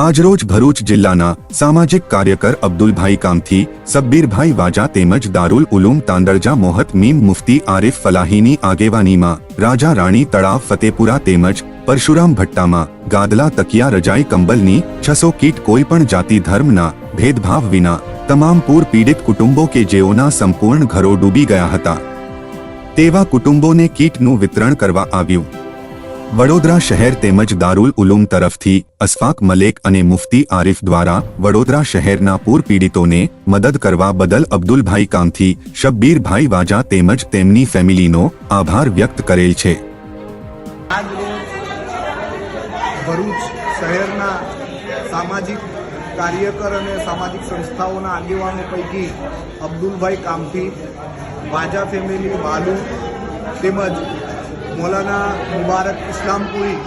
આજરોજ ભરૂચ જિલ્લાના સામાજિક કાર્યકર અબ્દુલભાઈ કામથી સબ્બીરભાઈ વાજા તેમજ દારૂલ ઉલૂમ તાંદળજા મોહત મીમ મુફતી આરિફ ફલાહીની આગેવાનીમાં રાજા રાણી તળાવ ફતેપુરા તેમજ પરશુરામ ભટ્ટામાં ગાદલા તકિયા રજાઈ કંબલની છસો કીટ કોઈ પણ જાતિ ધર્મના ભેદભાવ વિના તમામ પૂર પીડિત કુટુંબો કે જેઓના સંપૂર્ણ ઘરો ડૂબી ગયા હતા. તેવા કુટુંબોને કીટનું વિતરણ કરવા આવ્યું. વડોદરા શહેર તેમજ દારૂલ ઉલૂમ તરફથી અસફાક મલેક અને મુફતી આરિફ દ્વારા વડોદરા શહેરના પૂર પીડિતોને મદદ કરવા બદલ અબ્દુલભાઈ કામથી શબ્બીરભાઈ વાજા તેમજ તેમની ફેમિલીનો આભાર વ્યક્ત કરેલ છે. ભરૂચ શહેરના સામાજિક કાર્યકર અને સામાજિક સંસ્થાઓના આગેવાનો પૈકી અબ્દુલભાઈ કામથી વાજા ફેમિલી વાલુ તેમજ મૌલાના મુબારક ઇસ્લામપુરી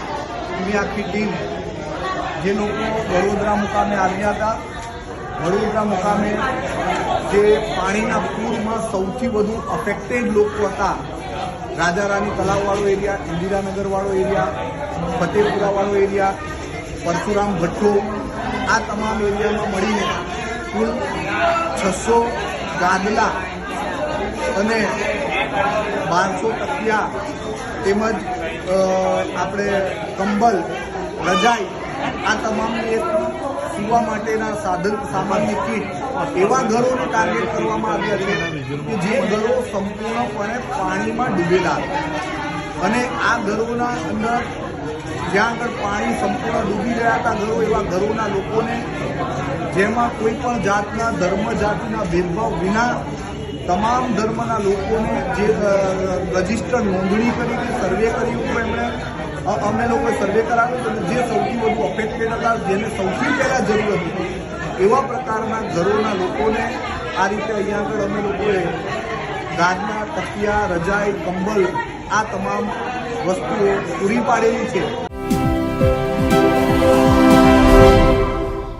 એની આખી ટીમ જે લોકો વડોદરા મુકામે આવ્યા હતા. વડોદરા મુકામે જે પાણીના પૂરમાં સૌથી વધુ અફેક્ટેડ લોકો હતા. રાજા રાણી તલાવવાળો એરિયા, ઇન્દિરાનગરવાળો એરિયા, ફતેપુરાવાળો એરિયા, પરશુરામ ભઠ્ઠો આ તમામ એરિયામાં મળીને કુલ છસો ગાદલા અને બારસો તકિયા તેમજ આપણે કંબલ, રજાઈ, આ તમામ એક સુવા માટેના સાધન, સામાનની કીટ, એવા ઘરોને ટાર્ગેટ કરવામાં આવ્યા છે કે જે ઘરો સંપૂર્ણપણે પાણીમાં ડૂબેલા અને આ ઘરોના અંદર જ્યાં આગળ પાણી સંપૂર્ણ ડૂબી ગયા હતા ઘરો, એવા ઘરોના લોકોને જેમાં કોઈ પણ જાતના ધર્મ જાતિના ભેદભાવ વિના તમામ ધર્મના લોકોને જે રજિસ્ટર નોંધણી કરીને સર્વે કર્યું હતું એમણે અમે લોકોએ સર્વે કરાવ્યો અને જે સૌથી વધુ અફેક્ટેડ હતા, જેને સૌથી પહેલાં જરૂર હતી, એવા પ્રકારના ઘરોના લોકોને આ રીતે અહીંયા આગળ અમે લોકોએ ગાદના, તકિયા, રજાઈ, કંબલ, આ તમામ વસ્તુઓ પૂરી પાડેલી છે.